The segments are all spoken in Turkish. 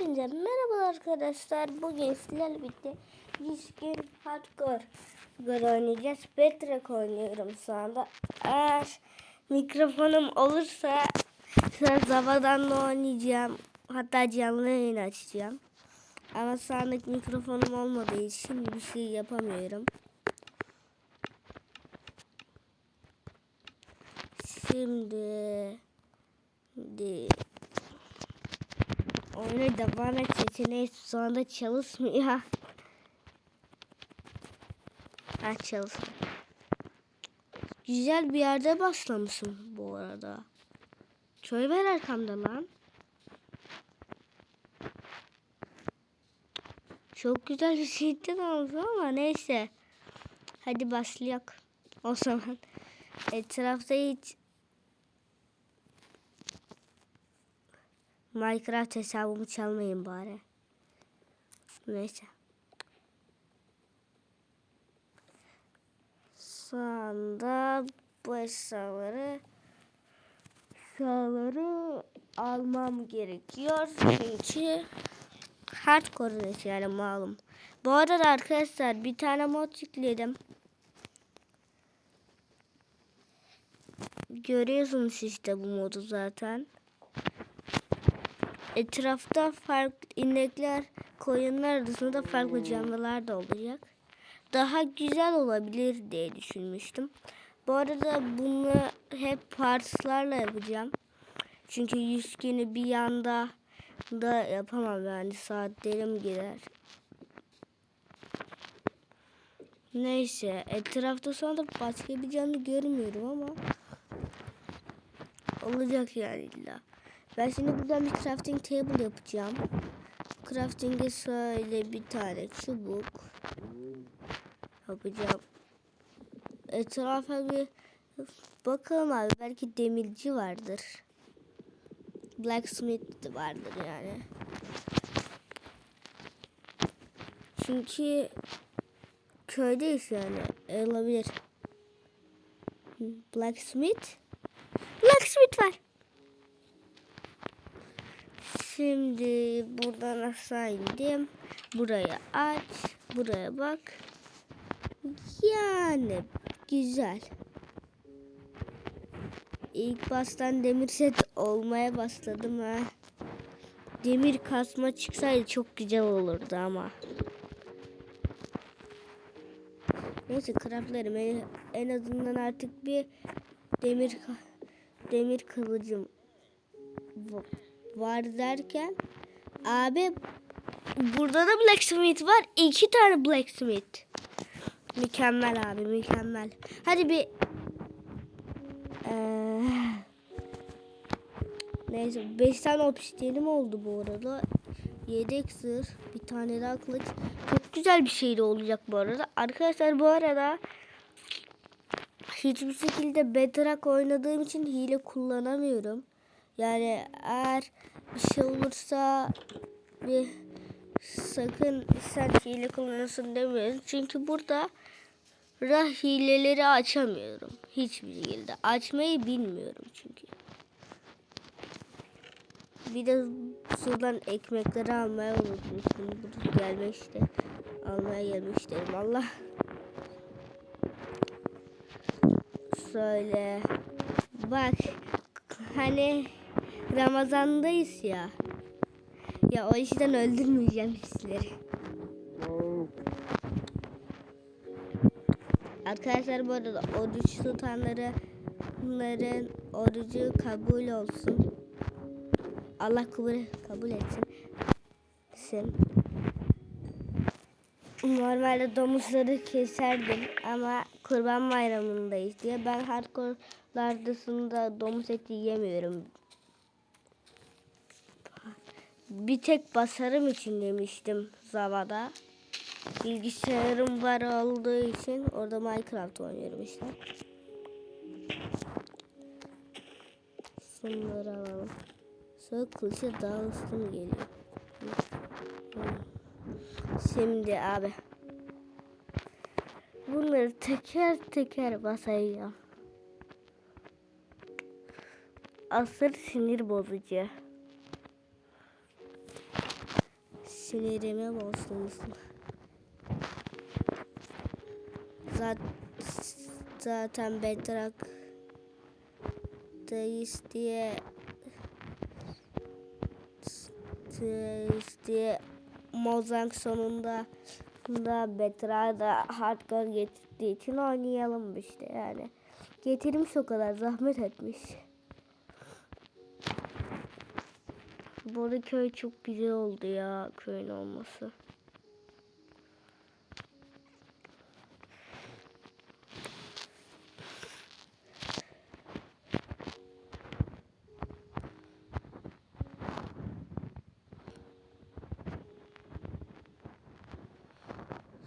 Hepinize merhaba arkadaşlar. Bugün sizlerle birlikte 100 gün hardcore gol oynayacağız. Bedrock oynuyorum şu anda. Eğer mikrofonum olursa sonra Zava'dan da oynayacağım. Hatta canlı yayın açacağım. Ama şu anlık mikrofonum olmadığı için bir şey yapamıyorum. Şimdi Şimdi Oyuna devam et seçeneği anda çalışmıyor. Ha çalışıyor. Güzel bir yerde başlamışım bu arada. Köy ver arkamda lan. Çok güzel bir şeyden oldu ama neyse. Hadi başlayalım. O zaman etrafta hiç Minecraft hesabımı çalmayın bari. Neyse. Anda bu eşyaları eşyaları almam gerekiyor. Çünkü hardcore yani malum. Bu arada arkadaşlar bir tane mod yükledim. Görüyorsunuz işte bu modu zaten etrafta farklı inekler, koyunlar dışında farklı canlılar da olacak. Daha güzel olabilir diye düşünmüştüm. Bu arada bunu hep partslarla yapacağım. Çünkü yüz günü bir yanda da yapamam yani saatlerim gider. Neyse etrafta şu anda başka bir canlı görmüyorum ama olacak yani illa. Ben şimdi buradan bir crafting table yapacağım. Crafting'e şöyle bir tane çubuk yapacağım. Etrafa bir bakalım abi. Belki demirci vardır. Blacksmith vardır yani. Çünkü köydeyiz yani. Olabilir. Blacksmith. Blacksmith var. Şimdi buradan aşağı indim. Buraya aç. Buraya bak. Yani güzel. İlk baştan demir set olmaya başladım ha. Demir kasma çıksaydı çok güzel olurdu ama. Neyse craftlarım en, en azından artık bir demir demir kılıcım var derken abi burada da blacksmith var. iki tane blacksmith. Mükemmel abi mükemmel. Hadi bir ee, neyse 5 tane obsidiyenim oldu bu arada. Yedek sır, bir tane daha kılıç. Çok güzel bir şey de olacak bu arada. Arkadaşlar bu arada hiçbir şekilde Bedrock oynadığım için hile kullanamıyorum. Yani eğer bir şey olursa bir sakın sen hile kullanırsın demiyorum. Çünkü burada rah hileleri açamıyorum. Hiçbir şekilde. Açmayı bilmiyorum çünkü. Bir de şuradan ekmekleri almaya unutmuştum. Bu gelmişti. Almaya gelmiştim. Allah. Şöyle. Bak. Hani Ramazandayız ya. Ya o işten öldürmeyeceğim sizleri. Arkadaşlar bu arada oruç tutanların orucu kabul olsun. Allah kabul, kabul etsin. Sen. Normalde domuzları keserdim ama kurban bayramındayız diye ben hardcore dışında domuz eti yemiyorum bir tek basarım için demiştim Zava'da. Bilgisayarım var olduğu için orada Minecraft oynuyorum işte. Şunları alalım. Sonra kılıçı daha hızlı mı geliyor? Şimdi abi. Bunları teker teker basayım. Asır sinir bozucu. Sinirimi bozdunuz. Zaten, zaten Bedrock'tayız diye diye Mozart sonunda da Betra'da hardcore getirdiği için oynayalım işte yani. Getirmiş o kadar zahmet etmiş. Bu arada köy çok güzel oldu ya köyün olması.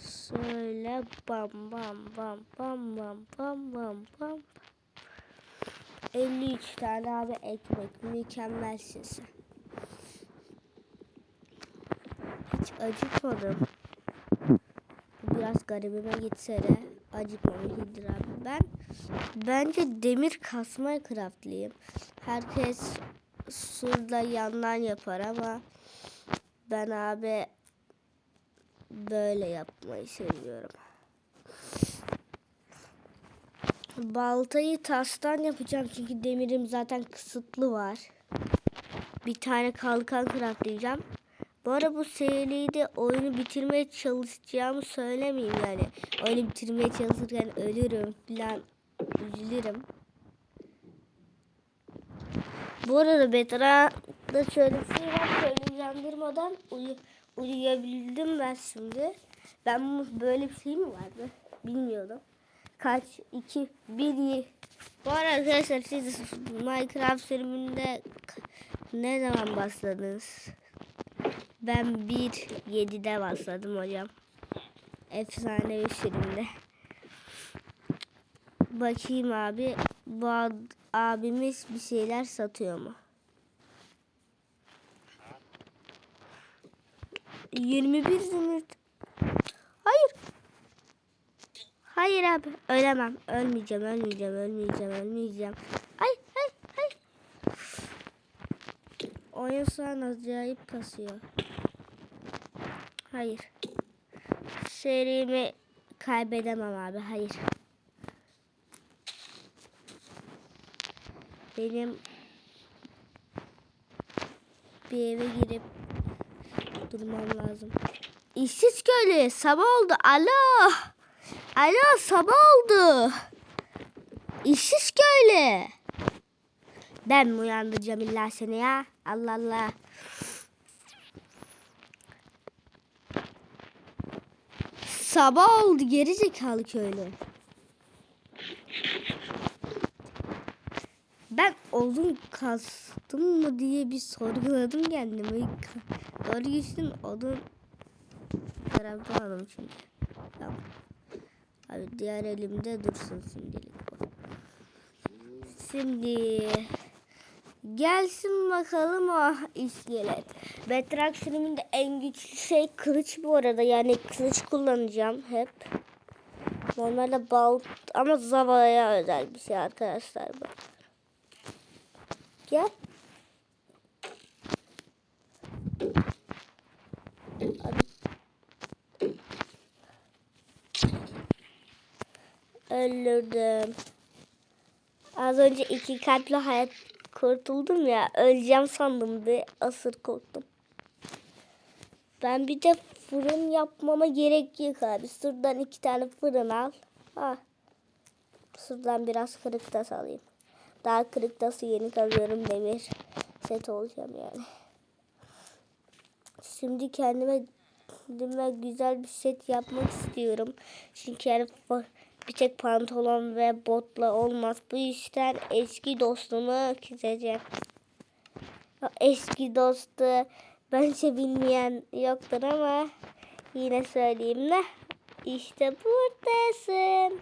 Söyle bam bam bam bam bam bam bam bam. 53 tane abi ekmek mükemmelsin sen. Bu Biraz garibime gitse de acıkmamıştır abi. Ben bence demir kasma craftlıyım. Herkes surda yandan yapar ama ben abi böyle yapmayı seviyorum. Baltayı taştan yapacağım çünkü demirim zaten kısıtlı var. Bir tane kalkan craftlayacağım. Bu ara bu seride oyunu bitirmeye çalışacağımı söylemeyeyim yani. Oyunu bitirmeye çalışırken ölürüm falan üzülürüm. Bu arada Betra'da şöyle şey var. Söyleyeceğim uyu uyuyabildim ben şimdi. Ben böyle bir şey mi vardı? Bilmiyordum. Kaç? 2, 1, Bu arada arkadaşlar siz Minecraft sürümünde ne zaman başladınız? Ben 1, 7'de başladım hocam. Efsane bir sürümde. Bakayım abi. Bu abimiz bir şeyler satıyor mu? 21 zümrüt. Hayır. Hayır abi. Ölemem. Ölmeyeceğim, ölmeyeceğim, ölmeyeceğim, ölmeyeceğim. Hayır, hayır, hayır. Oyun şu an acayip kasıyor. Hayır. Serimi kaybedemem abi. Hayır. Benim bir eve girip durmam lazım. İşsiz köylü sabah oldu. Alo. Alo sabah oldu. İşsiz köylü. Ben mi uyandıracağım illa seni ya? Allah Allah. Sabah oldu geri zekalı köylü. Ben oldum kastım mı diye bir sorguladım kendimi. Doğru geçtim odun taraftan aldım çünkü. Tamam. Abi diğer elimde dursun şimdilik. Şimdi gelsin bakalım o iskelet. Betrak sürümünde en güçlü şey kılıç bu arada. Yani kılıç kullanacağım hep. Normalde bal ama Zava'ya özel bir şey arkadaşlar bu. Gel. Öldürdüm. Az önce iki kalpli hayat kurtuldum ya. Öleceğim sandım bir asır korktum. Ben bir de fırın yapmama gerek yok abi. Şuradan iki tane fırın al. Ha. Şuradan biraz kırık tas alayım. Daha kırık tası yeni kazıyorum demir set olacağım yani. Şimdi kendime kendime güzel bir set yapmak istiyorum. Çünkü yani bir tek pantolon ve botla olmaz. Bu yüzden eski dostumu keseceğim. O eski dostu bence bilmeyen yoktur ama yine söyleyeyim de işte buradasın.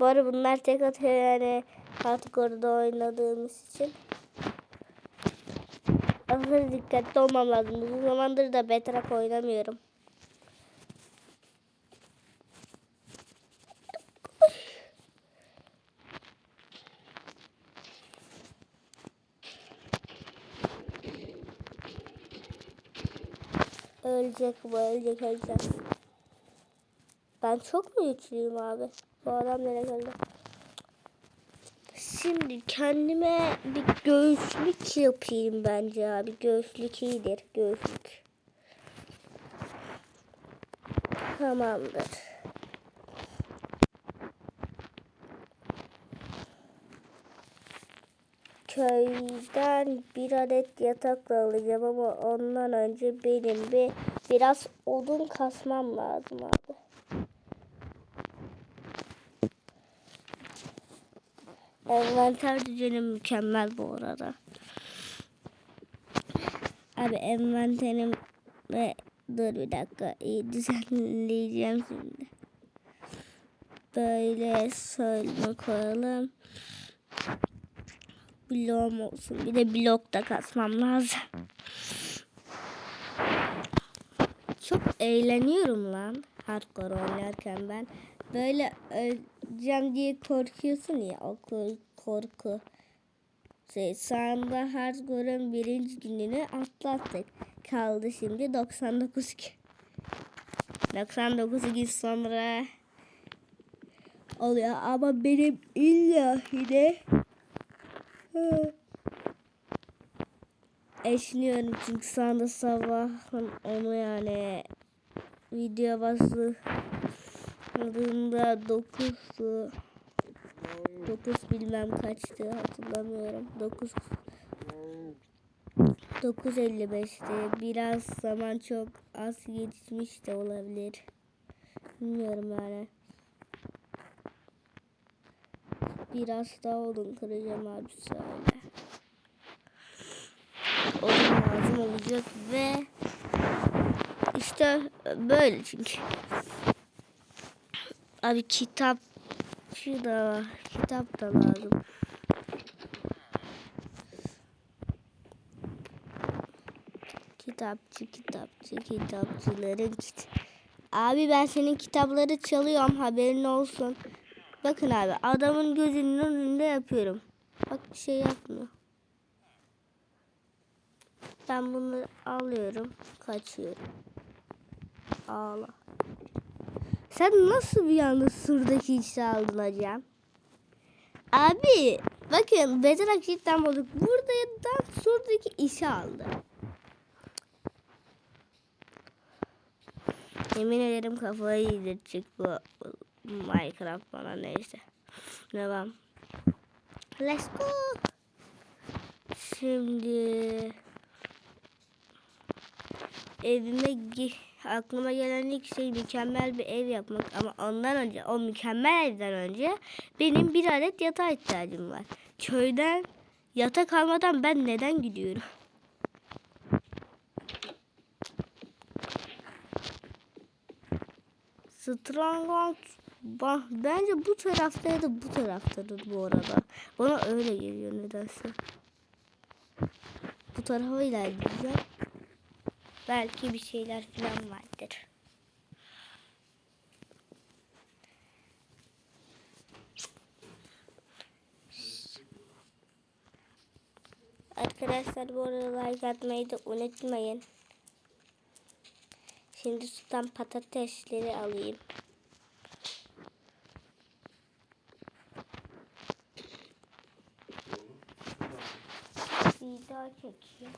Bu arada bunlar tek atıyor yani artık orada oynadığımız için. Aslında dikkatli olmam lazım. Uzun zamandır da Bedrock oynamıyorum. Ölecek bu ölecek ölecek. Ben çok mu güçlüyüm abi? Bu adam nereye geldi? Şimdi kendime bir göğüslük yapayım bence abi. Göğüslük iyidir. Göğüslük. Tamamdır. Köyden bir adet yatakla alacağım ama ondan önce benim bir biraz odun kasmam lazım abi. Envanter düzenim mükemmel bu arada. Abi envanterim ve dur bir dakika iyi düzenleyeceğim şimdi. Böyle söyleme koyalım. Bloğum olsun. Bir de blok da kasmam lazım. Çok eğleniyorum lan hardcore oynarken ben. Böyle öleceğim diye korkuyorsun ya o ko- korku. Şey, sağında hardcore'un birinci gününü atlattık. Kaldı şimdi 99 gün. 99 gün sonra oluyor ama benim illa yine eşliyorum çünkü şu anda sabahın onu yani video bastığında 9'du 9 bilmem kaçtı hatırlamıyorum. 9 9.55'ti biraz zaman çok az geçmiş de olabilir. Bilmiyorum yani biraz daha odun kıracağım abi söyle odun lazım olacak ve işte böyle çünkü. Abi kitap şu da var. Kitap da lazım. Kitapçı, kitapçı, kitapçıların kit. Abi ben senin kitapları çalıyorum haberin olsun. Bakın abi adamın gözünün önünde yapıyorum. Bak bir şey yapmıyor. Ben bunu alıyorum. Kaçıyorum. Ağla. Sen nasıl bir anda surdaki işi aldın hocam? Abi bakın Bedrock cidden bulduk. Buradan surdaki işi aldı. Yemin ederim kafayı yedirecek bu Minecraft bana neyse. Devam. Let's go. Şimdi evime aklıma gelen ilk şey mükemmel bir ev yapmak ama ondan önce o mükemmel evden önce benim bir adet yatağa ihtiyacım var. Köyden yatak almadan ben neden gidiyorum? Stronghold bence bu tarafta ya da bu taraftadır bu arada. Bana öyle geliyor nedense. Bu tarafa ilerleyeceğim. Belki bir şeyler falan vardır. Arkadaşlar bu arada like atmayı da unutmayın. Şimdi sudan patatesleri alayım. Bir daha çekeyim.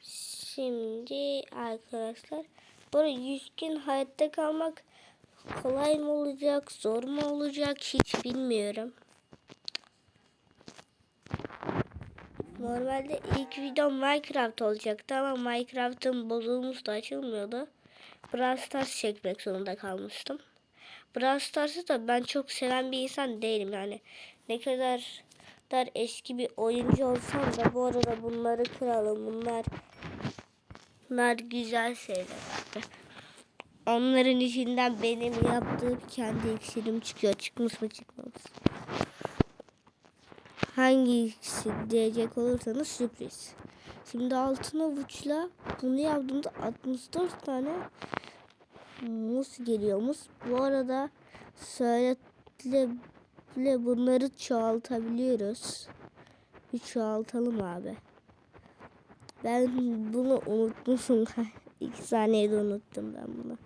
Şimdi arkadaşlar böyle 100 gün hayatta kalmak kolay mı olacak, zor mu olacak hiç bilmiyorum. Normalde ilk video Minecraft olacaktı ama Minecraft'ın bozulmuş da açılmıyordu. Brawl Stars çekmek zorunda kalmıştım. Brawl Stars'ı da ben çok seven bir insan değilim yani. Ne kadar dar eski bir oyuncu olsam da bu arada bunları kıralım. Bunlar Bunlar güzel şeyler. Onların içinden benim yaptığım kendi iksirim çıkıyor. Çıkmış mı çıkmamış. Hangi ikisi diyecek olursanız sürpriz. Şimdi altına avuçla bunu yaptığımda 64 tane mus geliyormuş. Bu arada söyletle bunları çoğaltabiliyoruz. Bir çoğaltalım abi. Ben bunu unutmuşum. İki saniyede unuttum ben bunu.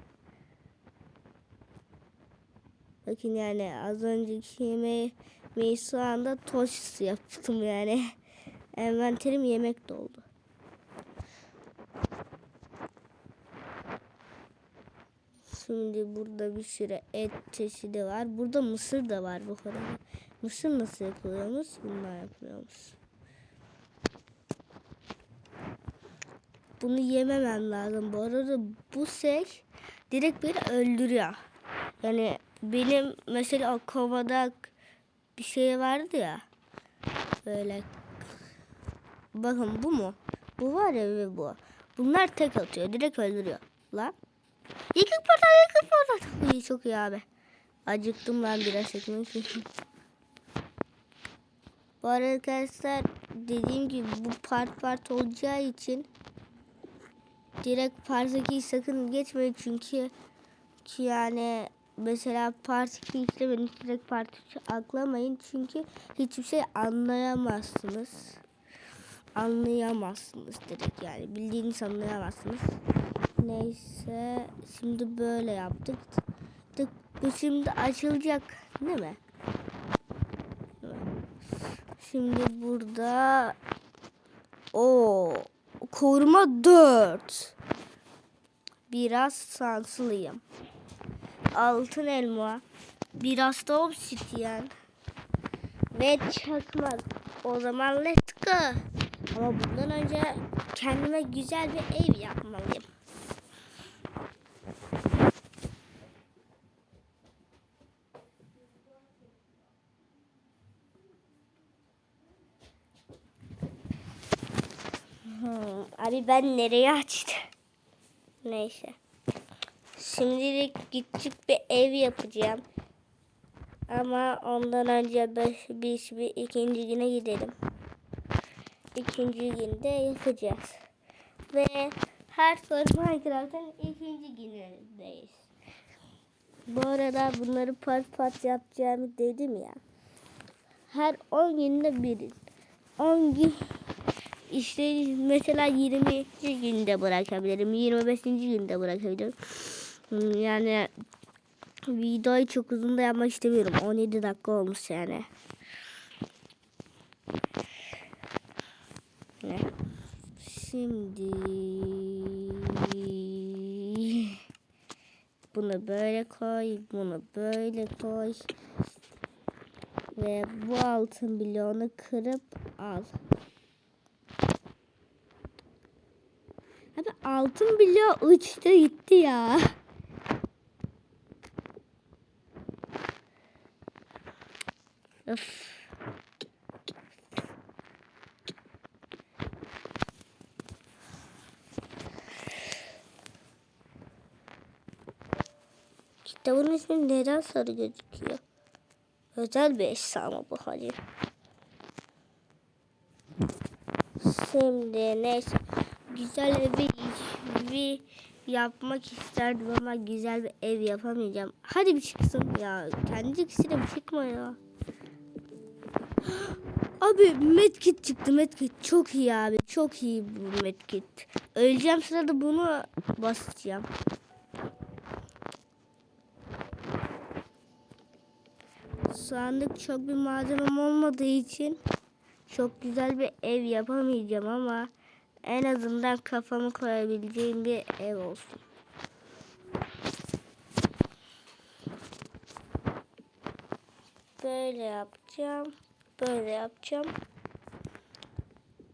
Bakın yani az önceki yemeği, yemeği şu anda tost yaptım yani. Envanterim yemek doldu. Şimdi burada bir sürü et çeşidi var. Burada mısır da var bu kadar. Mısır nasıl yapılıyormuş? Bunlar yapılıyormuş. Bunu yememem lazım. Bu arada bu şey direkt beni öldürüyor. Yani benim mesela o kovada bir şey vardı ya. Böyle. Bakın bu mu? Bu var ya bu. Bunlar tek atıyor. Direkt öldürüyor. Lan. Yıkık portal yıkık portal. İyi çok iyi abi. Acıktım ben biraz ekmek yiyeyim. Bu arkadaşlar dediğim gibi bu part part olacağı için direkt part 2'yi sakın geçmeyin çünkü ki yani mesela part 2 izlemeyin direkt part 3'ü aklamayın çünkü hiçbir şey anlayamazsınız. Anlayamazsınız direkt yani bildiğiniz anlayamazsınız. Neyse şimdi böyle yaptık. Tık, Bu şimdi açılacak değil mi? Şimdi burada o koruma 4. Biraz sanslıyım. Altın elma. Biraz da obsidyen. Ve çakmak. O zaman let's go. Ama bundan önce kendime güzel bir ev yapmalıyım. Abi ben nereye açtım? Neyse. Şimdilik küçük bir ev yapacağım. Ama ondan önce biz, biz bir ikinci güne gidelim. İkinci günde yapacağız. Ve Hardcore Minecraft'ın ikinci günündeyiz. Bu arada bunları part part yapacağımı dedim ya. Her 10 günde biri. 10 gün işte mesela 20. günde bırakabilirim. 25. günde bırakabilirim. Hmm, Yani videoyu çok uzun da yapmak istemiyorum. 17 dakika olmuş yani. Şimdi bunu böyle koy, bunu böyle koy. Ve bu altın bloğunu kırıp al. Abi altın bloğu uçtu gitti ya. Öf. Kitabın ismi neden sarı gözüküyor? Özel bir eşya ama bu hali. Şimdi neyse güzel evi, evi yapmak isterdim ama güzel bir ev yapamayacağım. Hadi bir çıksın ya. Kendi ikisine bir çıkma ya. Abi medkit çıktı medkit. Çok iyi abi. Çok iyi bu medkit. Öleceğim sırada bunu basacağım. Sandık çok bir malzemem olmadığı için çok güzel bir ev yapamayacağım ama en azından kafamı koyabileceğim bir ev olsun. Böyle yapacağım. Böyle yapacağım.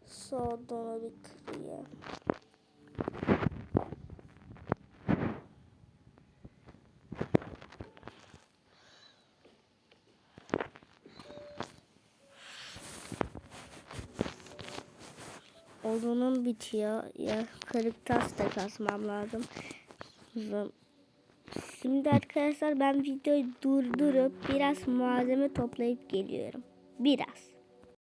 Sonra bir kırayım. Odunum bitiyor. Ya kırık tas da kasmam lazım. Şimdi arkadaşlar ben videoyu durdurup biraz malzeme toplayıp geliyorum. Biraz.